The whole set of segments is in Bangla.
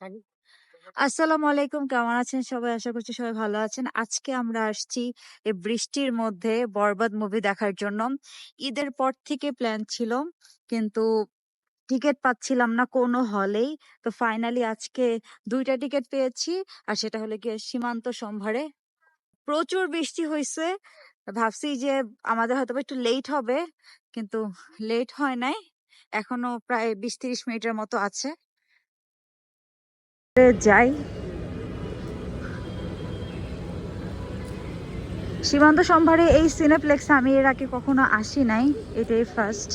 আসসালামু আলাইকুম কেমন আছেন সবাই? আশা করছি সবাই ভালো আছেন। আজকে আমরা আসছি এই বৃষ্টির মধ্যে বরবাদ মুভি দেখার জন্য। ঈদের পর থেকে প্ল্যান ছিল কিন্তু টিকিট পাচ্ছিলাম না কোনো হলেই। তো ফাইনালি আজকে দুইটা টিকিট পেয়েছি আর সেটা হলো গিয়ে সীমান্ত সম্ভারে। প্রচুর বৃষ্টি হয়েছে ভাবছি যে আমাদের হয়তো একটু লেট হবে কিন্তু লেট হয় নাই। এখনও প্রায় বিশ তিরিশ মিনিটের মতো আছে। যাই। সীমান্ত সম্ভারে এই সিনেপ্লেক্স আমি এর আগে কখনো আসি নাই এটাই ফার্স্ট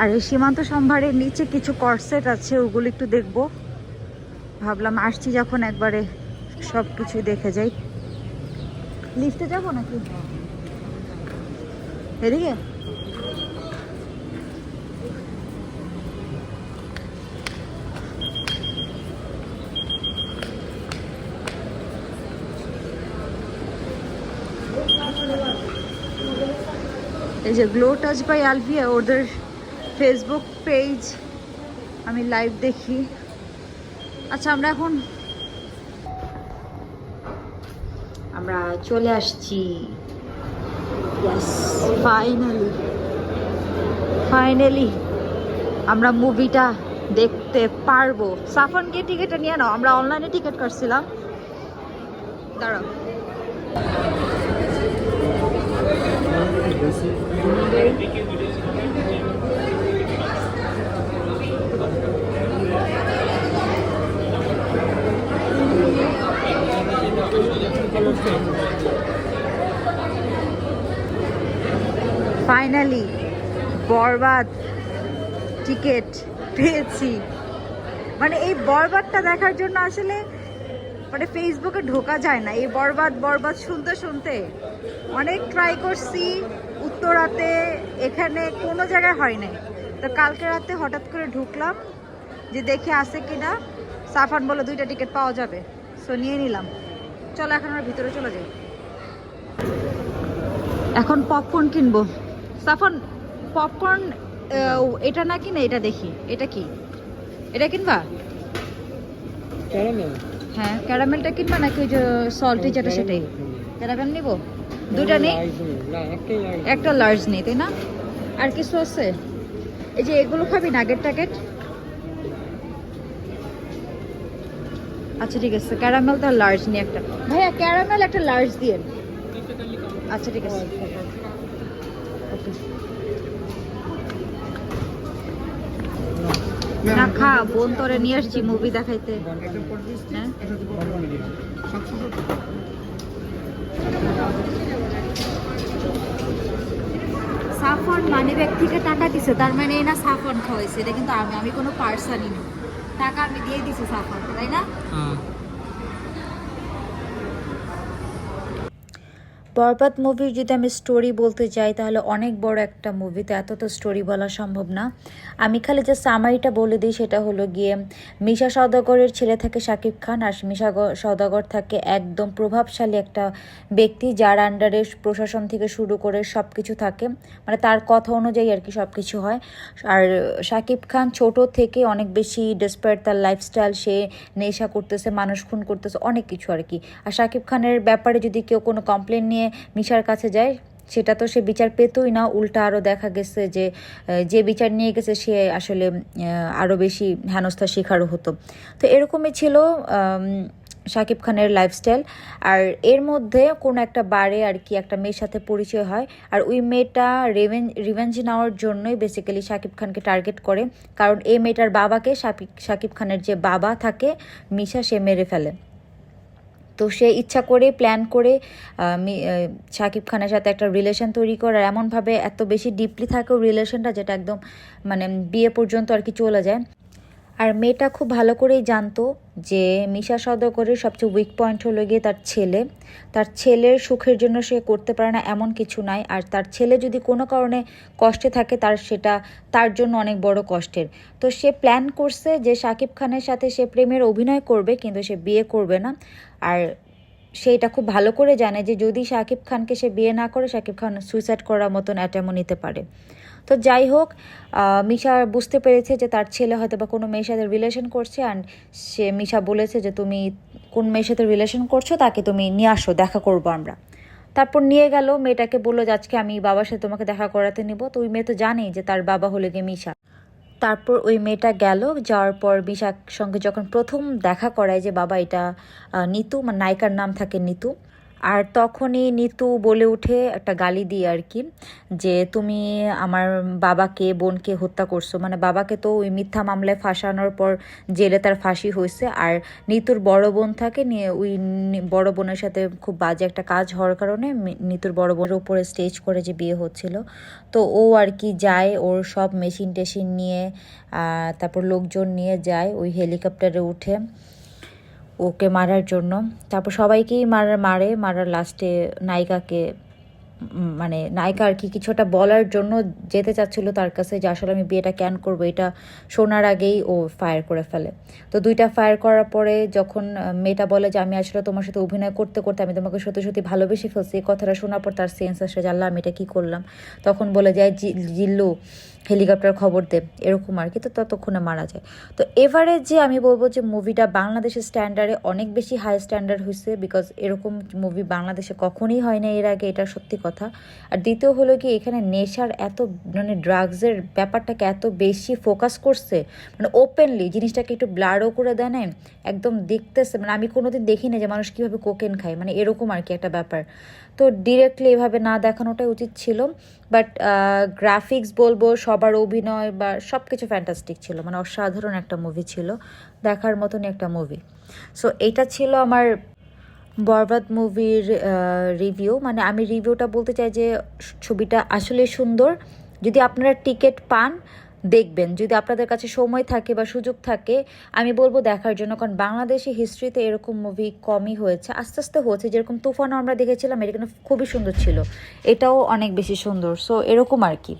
আর এই সীমান্ত সম্ভারের নিচে কিছু কর্সেট আছে ওগুলো একটু দেখব। ভাবলাম আসছি যখন একবারে সব কিছু দেখে যাই। লিফটে যাব নাকি? এদিকে? এই যে গ্লো টাচ বাই আলভিয়া ওদের ফেসবুক পেজ আমি লাইভ দেখি। আচ্ছা আমরা এখন আমরা চলে আসছি। ফাইনালি ফাইনালি আমরা মুভিটা দেখতে পারব। সাফনকে টিকিটটা নিয়ে নাও। আমরা অনলাইনে টিকিট কাটছিলাম। দাঁড়াও। ফাইনালি বরবাদ টিকিট পেয়েছি। মানে এই বরবাদটা দেখার জন্য আসলে মানে ফেসবুকে ঢোকা যায় না। এই বরবাদ বরবাদ শুনতে শুনতে অনেক ট্রাই করছি। উত্তরাতে এখানে কোনো জায়গায় হয় নাই তো কালকে রাতে হঠাৎ করে ঢুকলাম যে দেখে আসে কিনা। সাফান বলে দুইটা টিকিট পাওয়া যাবে। সো নিয়ে নিলাম। চলো এখন আমরা ভিতরে চলে যাই। এখন পপকর্ন কিনবো। সাফান পপকর্ন এটা না কিনে এটা দেখি। এটা কি? এটা কিনবা? হ্যাঁ ক্যারামেলটা কিনবা নাকি ওই যে সল্টি যেটা সেটাই? ক্যারামেল নিব? দুইটা নেই? একটা লার্জ নেই, তাই না? আর কিছু আছে? এই যে এগুলো খাবি নাগেট টাগেট? আচ্ছা ঠিক আছে ক্যারামেল তো লার্জ নিয়ে একটা। ভাইয়া ক্যারামেল একটা লার্জ দিয়ে আচ্ছা ঠিক আছে। না খা, বোন তোরে নিয়ে আসছি মুভি দেখাইতে। হ্যাঁ সাফন মানে ব্যাগ থেকে টাকা দিছে, তার মানে এই না সাফন খাওয়াইছে। এটা কিন্তু আমি আমি কোনো পার্সানই না টাকা আমি দিয়ে দিছি সাফন তাই না? বরবাদ মুভির যদি আমি স্টোরি বলতে যাই, তাহলে অনেক বড় একটা মুভি তো এত তো স্টোরি বলা সম্ভব না। আমি খালি যে সামারিটা বলে দিই, সেটা হলো গিয়ে, মিশা সওদাগরের ছেলে থাকে শাকিব খান, আর মিশা সওদাগর থাকে একদম প্রভাবশালী একটা ব্যক্তি, যার আন্ডারে প্রশাসন থেকে শুরু করে সব কিছু থাকে। মানে তার কথা অনুযায়ী আর কি সব কিছু হয়। আর শাকিব খান ছোট থেকে অনেক বেশি ডেসপায়ার তার লাইফস্টাইল সে নেশা করতেছে, মানুষ খুন করতেছে, অনেক কিছু আর কি। আর শাকিব খানের ব্যাপারে যদি কেউ কোনো কমপ্লেন নিয়ে মিশার কাছে যায়, সেটা তো সে বিচার পেতই না। উল্টা আরও দেখা গেছে যে যে বিচার নিয়ে গেছে সে আসলে আরও বেশি হেনস্থার শিকারও হতো। তো এরকমই ছিল শাকিব খানের লাইফস্টাইল আর এর মধ্যে কোনো একটা বারে আর কি একটা মেয়ের সাথে পরিচয় হয়। আর ওই মেয়েটা রেভেন রিভেঞ্জ নেওয়ার জন্যই বেসিক্যালি শাকিব খানকে টার্গেট করে। কারণ এই মেয়েটার বাবাকে শাকিব খানের যে বাবা থাকে মিশা সে মেরে ফেলে। তো সে ইচ্ছা করে প্ল্যান করে শাকিব খানের সাথে একটা রিলেশন তৈরি করার এমনভাবে এত বেশি ডিপলি থাকেও রিলেশনটা যেটা একদম মানে বিয়ে পর্যন্ত আর কি চলে যায়। আর মেয়েটা খুব ভালো করেই জানতো যে মিশা সদগরের সবচেয়ে উইক পয়েন্ট হলো গিয়ে তার ছেলে। তার ছেলের সুখের জন্য সে করতে পারে না, এমন কিছু নাই। আর তার ছেলে যদি কোনো কারণে কষ্টে থাকে, তার সেটা, তার জন্য অনেক বড় কষ্টের। তো সে প্ল্যান করছে যে শাকিব খানের সাথে সে প্রেমের অভিনয় করবে, কিন্তু সে বিয়ে করবে না। আর সেইটা খুব ভালো করে জানে যে যদি শাকিব খানকে সে বিয়ে না করে, শাকিব খান সুইসাইড করার মতন অ্যাটেমও নিতে পারে। তো যাই হোক মিশা বুঝতে পেরেছে যে তার ছেলে হয়তো বা কোনো মেয়ের সাথে রিলেশন করছে অ্যান্ড সে মিশা বলেছে যে তুমি কোন মেয়ের সাথে রিলেশন করছ তাকে তুমি নিয়ে আসো, দেখা করব আমরা। তারপর নিয়ে গেল, মেয়েটাকে বলল যে আজকে আমি বাবার সাথে তোমাকে দেখা করাতে নিব। তো ওই মেয়ে তো জানেই যে তার বাবা হলো গিয়ে মিশা। তারপর ওই মেয়েটা গেল, যাওয়ার পর মিশার সঙ্গে যখন প্রথম দেখা করায় যে বাবা এটা নিতু মানে নায়িকার নাম থাকে নিতু। আর তখনই নিতু বলে উঠে একটা গালি দিয়ে আর কি, যে তুমি আমার বাবাকে, বোনকে হত্যা করছ। মানে বাবাকে তো ওই মিথ্যা মামলায় ফাঁসানোর পর জেলে তার ফাঁসি হয়েছে। আর নিতুর বড় বোন থাকে নিয়ে ওই বড় বোনের সাথে খুব বাজে একটা কাজ হওয়ার কারণে নিতুর বড় বোনের উপরে স্টেজ করে যে বিয়ে হচ্ছিল। তো ও আর কি যায়, ওর সব মেশিন টেশিন নিয়ে তারপর লোকজন নিয়ে যায়, ওই হেলিকপ্টারে উঠে। ওকে মারার জন্য। তারপর সবাইকেই মারার মারে, মারার লাস্টে নায়িকাকে মানে নায়িকা আর কি কিছুটা বলার জন্য যেতে চাচ্ছিল তার কাছে যে আসলে আমি বিয়েটা ক্যান করব, এটা শোনার আগেই ও ফায়ার করে ফেলে। তো দুইটা ফায়ার করার পরে যখন মেয়েটা বলে যে আমি আসলে তোমার সাথে অভিনয় করতে করতে আমি তোমাকে সত্যি সত্যি ভালোবেসে ফেলছি, এই কথাটা শোনার পর তার সেন্স আসে জানলাম আমি এটা কী করলাম? তখন বলে যায় জিল্লু হেলিকপ্টার খবর দে, এরকম আর কি। তো ততক্ষণে মারা যায়। তো এবারে যে আমি বলব যে মুভিটা বাংলাদেশের স্ট্যান্ডার্ডে অনেক বেশি হাই স্ট্যান্ডার্ড হয়েছে বিকজ এরকম মুভি বাংলাদেশে কখনই হয় না এর আগে, এটা সত্যি কথা। আর দ্বিতীয় হলো কি, এখানে নেশার এত মানে ড্রাগসের ব্যাপারটাকে এত বেশি ফোকাস করছে মানে ওপেনলি জিনিসটাকে একটু ব্লারও করে দেয় না একদম দেখতেছে মানে আমি কোনোদিন দেখি না যে মানুষ কীভাবে কোকেন খায় মানে এরকম আর কি একটা ব্যাপার। তো ডিরেক্টলি এভাবে না দেখানোটাই উচিত ছিল বাট গ্রাফিক্স বলব সবার অভিনয় বা সব কিছু ফ্যান্টাস্টিক ছিল মানে অসাধারণ একটা মুভি ছিল, দেখার মতনই একটা মুভি সো এটা ছিল আমার বরবাদ মুভির রিভিউ মানে আমি রিভিউটা বলতে চাই যে ছবিটা আসলে সুন্দর। যদি আপনারা টিকিট পান, দেখবেন। যদি আপনাদের কাছে সময় থাকে বা সুযোগ থাকে, আমি বলব দেখার জন্য, কারণ বাংলাদেশি হিস্ট্রিতে এরকম মুভি কমই হয়েছে। আস্তে আস্তে হচ্ছে, যেরকম তুফানও আমরা দেখেছিলাম, এটা কিন্তু খুবই সুন্দর ছিল। এটাও অনেক বেশি সুন্দর। সো এরকম আর কি।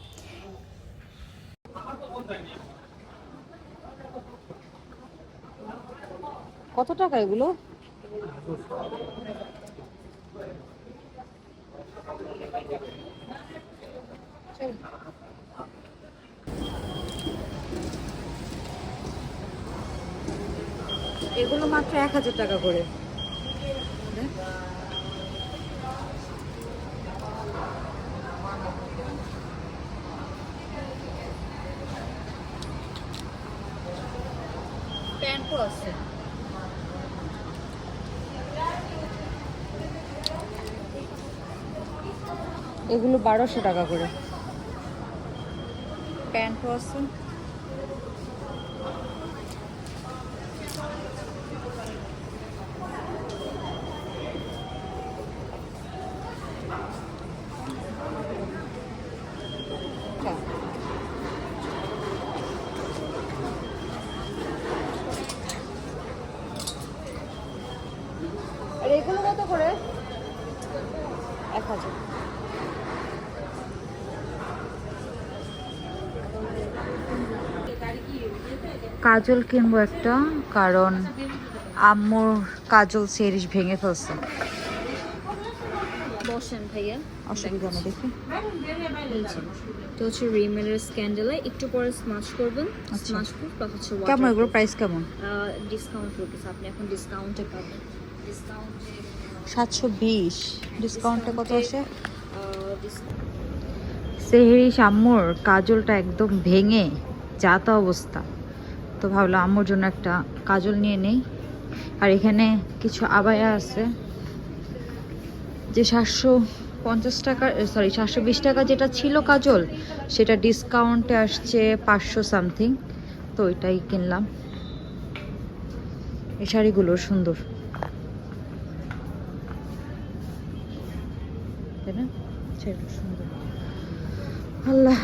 কত টাকা এগুলো? এগুলো মাত্র এক হাজার টাকা করে। আছে এগুলো বারোশো টাকা করে। প্যান্টও আছে কত করে? এক হাজার। কাজল কিনবো একটা কারণ আম্মুর কাজল সেরিস ভেঙে ফেলছে। বসেন ভাইয়া। অসুবিধা দেখি। তো হচ্ছে রিমেলের স্ক্যান্ডেলে একটু পরে করবেন। আচ্ছা। করুন বা হচ্ছে কেমন এগুলো প্রাইস কেমন? ডিসকাউন্ট রয়েছে আপনি এখন ডিসকাউন্টে পাবেন। ডিসকাউন্টে সাতশো বিশ। কত আসে? সেহেরি আম্মুর কাজলটা একদম ভেঙে যাতা অবস্থা। তো ভাবলাম আম্মুর জন্য একটা কাজল নিয়ে নেই। আর এখানে কিছু আবায়া আছে। যে সাতশো পঞ্চাশ টাকা সরি সাতশো বিশ টাকা যেটা ছিল কাজল, সেটা ডিসকাউন্টে আসছে পাঁচশো সামথিং তো ওইটাই কিনলাম। এই শাড়িগুলো সুন্দর। তাই না শাড়িটা সুন্দর। আল্লাহ।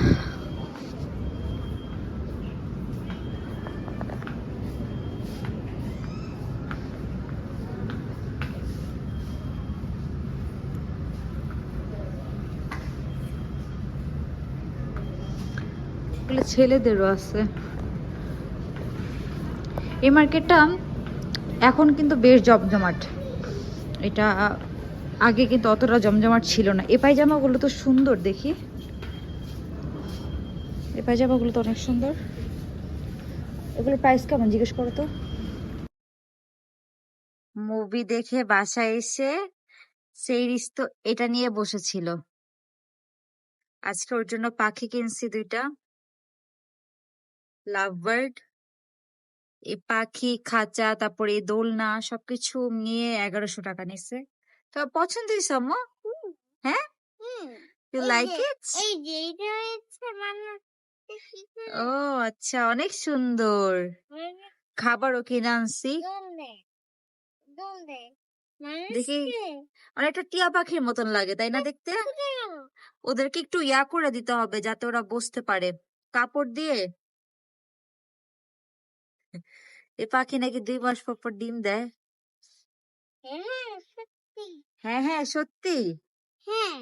এগুলো ছেলেদেরও আছে। এই মার্কেটটা এখন কিন্তু বেশ জমজমাট। এটা আগে কিন্তু অতটা জমজমাট ছিল না। এ পায়জামাগুলো তো সুন্দর, দেখি। এ পায়জামাগুলো তো অনেক সুন্দর। এগুলো প্রাইস কেমন, জিজ্ঞেস করো তো। মুভি দেখে বাসায় এসে সেই তো এটা নিয়ে বসেছিল। আজকে ওর জন্য পাখি কিনছি দুইটা। লাভ বার্ড এই পাখি, খাঁচা, তারপরে দোলনা, সবকিছু নিয়ে এগারোশো টাকা নিছে। তো পছন্দ হয়েছে আম্মু হ্যাঁ? ইউ লাইক ইট এই যে এটা হচ্ছে ও আচ্ছা অনেক সুন্দর। খাবারও কিনে আনছি। দেখি অনেকটা টিয়া পাখির মতন লাগে তাই না দেখতে? ওদেরকে একটু ইয়া করে দিতে হবে যাতে ওরা বসতে পারে। কাপড় দিয়ে? এ পাখি নাকি দুই মাস পর পর ডিম দেয়? হ্যাঁ হ্যাঁ হ্যাঁ সত্যি হ্যাঁ।